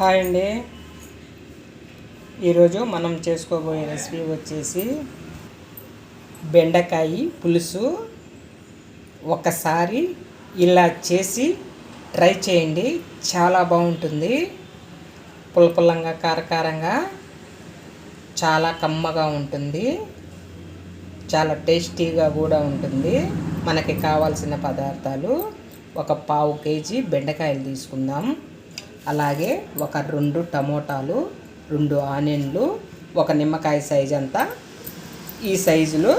Hi అండి. ఈరోజు మనం చేసుకోబోయే రెసిపీ వచ్చేసి బెండకాయ పులుసు. ఒకసారి ఇలా చేసి ట్రై చేయండి. చాలా బాగుంటుంది. పులపుల్లంగా కారకారంగా చాలా కమ్మగా ఉంటుంది. చాలా టేస్టీగా కూడా ఉంటుంది. మనకి కావాల్సిన పదార్థాలు ఒక పావు కేజీ బెండకాయలు తీసుకుందాం. అలాగే ఒక రెండు టమోటాలు రెండు ఆనియన్లు ఒక నిమ్మకాయ సైజ్ అంతా ఈ సైజులో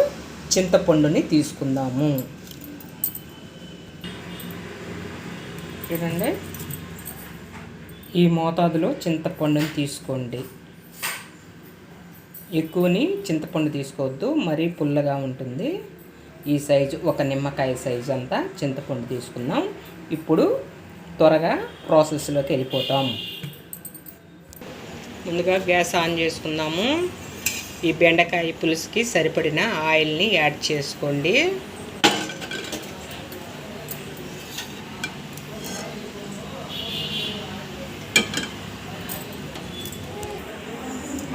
చింతపండుని తీసుకుందాము. చూడండి. ఈ మోతాదులో చింతపండుని తీసుకోండి. ఎక్కువని చింతపండు తీసుకోవద్దు మరీ పుల్లగా ఉంటుంది. ఈ సైజు ఒక నిమ్మకాయ సైజు అంతా చింతపండు తీసుకుందాం. ఇప్పుడు త్వరగా ప్రాసెస్లోకి వెళ్ళిపోతాం. ముందుగా గ్యాస్ ఆన్ చేసుకుందాము. ఈ బెండకాయ పులుసుకి సరిపడిన ఆయిల్ని యాడ్ చేసుకోండి.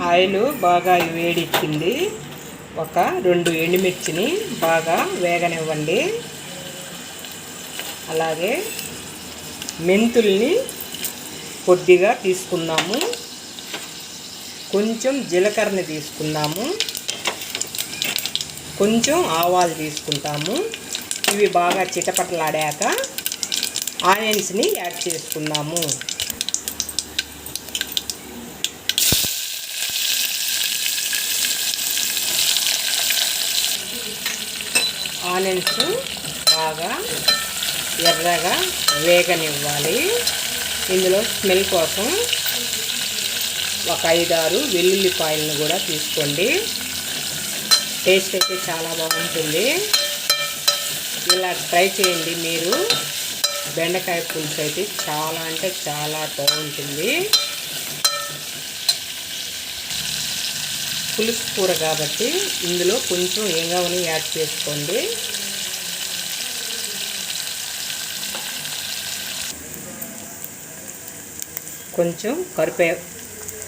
ఆయిల్ బాగా వేడిచ్చింది ఒక రెండు ఎండుమిర్చిని బాగా వేగనివ్వండి. అలాగే మెంతుల్ని కొద్దిగా తీసుకున్నాము కొంచెం జీలకర్రని తీసుకున్నాము కొంచెం ఆవాలు తీసుకుంటాము. ఇవి బాగా చిటపటలాడాక ఆనియన్స్ని యాడ్ చేసుకున్నాము ఆనియన్స్ బాగా ఎర్రగా వేగనివ్వాలి. ఇందులో స్మెల్ కోసం ఒక ఐదారు వెల్లుల్లిపాయలను కూడా తీసుకోండి. టేస్ట్ అయితే చాలా బాగుంటుంది. ఇలా ట్రై చేయండి మీరు. బెండకాయ పులుసు అయితే చాలా అంటే చాలా బాగుంటుంది. పులుసు కూర కాబట్టి ఇందులో కొంచెం ఏంగావని యాడ్ చేసుకోండి. కొంచెం కరివే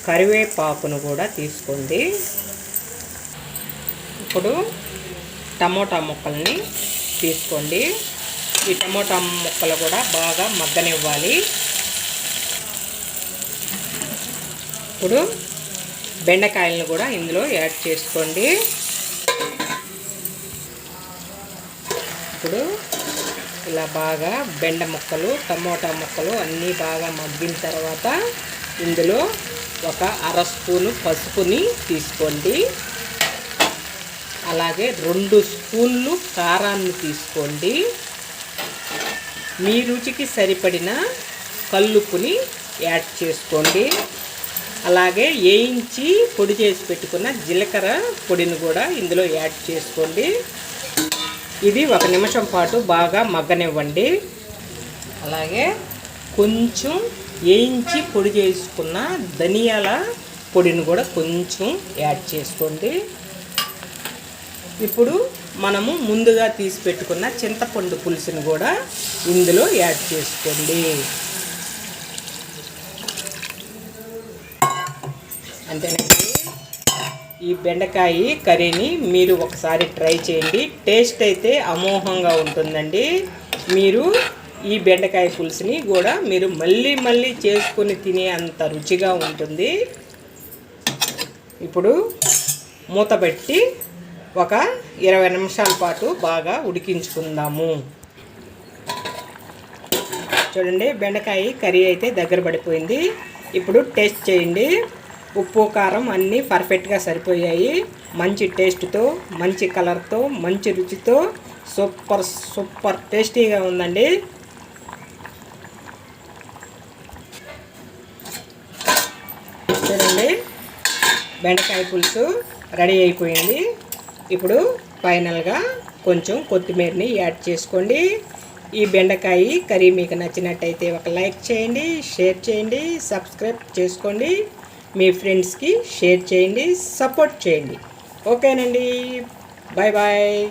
కరివేపాకును కూడా తీసుకోండి. ఇప్పుడు టమోటా ముక్కల్ని తీసుకోండి. ఈ టమోటా ముక్కలు కూడా బాగా మగ్గనివ్వాలి. ఇప్పుడు బెండకాయలను కూడా ఇందులో యాడ్ చేసుకోండి. ఇప్పుడు ఇలా బాగా బెండ ముక్కలు టమోటా ముక్కలు అన్నీ బాగా మగ్గిన తర్వాత ఇందులో ఒక అర స్పూను పసుపుని తీసుకోండి. అలాగే రెండు స్పూన్లు కారాన్ని తీసుకోండి. మీ రుచికి సరిపడిన కల్లుపుని యాడ్ చేసుకోండి. అలాగే వేయించి పొడి చేసి పెట్టుకున్న జీలకర్ర పొడిని కూడా ఇందులో యాడ్ చేసుకోండి. ఇది ఒక నిమిషం పాటు బాగా మగ్గనివ్వండి. అలాగే కొంచెం వేయించి పొడి చేసుకున్న ధనియాల పొడిని కూడా కొంచెం యాడ్ చేసుకోండి. ఇప్పుడు మనము ముందుగా తీసి పెట్టుకున్న చింతపండు పులుసుని కూడా ఇందులో యాడ్ చేసుకోండి. అంతేనండి? ఈ బెండకాయ కర్రీని మీరు ఒకసారి ట్రై చేయండి. టేస్ట్ అయితే అమోహంగా ఉంటుందండి. మీరు ఈ బెండకాయ పులుసుని కూడా మీరు మళ్ళీ మళ్ళీ చేసుకొని తినే అంత రుచిగా ఉంటుంది. ఇప్పుడు మూత పెట్టి ఒక ఇరవై నిమిషాల పాటు బాగా ఉడికించుకుందాము. చూడండి బెండకాయ కర్రీ అయితే దగ్గర పడిపోయింది. ఇప్పుడు టేస్ట్ చేయండి. ఉప్పు కారం అన్నీ పర్ఫెక్ట్గా సరిపోయాయి. మంచి టేస్ట్తో మంచి కలర్తో మంచి రుచితో సూపర్ సూపర్ టేస్టీగా ఉందండి. చూడండి. బెండకాయ పులుసు రెడీ అయిపోయింది. ఇప్పుడు ఫైనల్గా కొంచెం కొత్తిమీరని యాడ్ చేసుకోండి. ఈ బెండకాయ కర్రీ మీకు నచ్చినట్టయితే ఒక లైక్ చేయండి షేర్ చేయండి సబ్స్క్రైబ్ చేసుకోండి. మీ ఫ్రెండ్స్కి షేర్ చేయండి సపోర్ట్ చేయండి. ఓకేనండి. Bye bye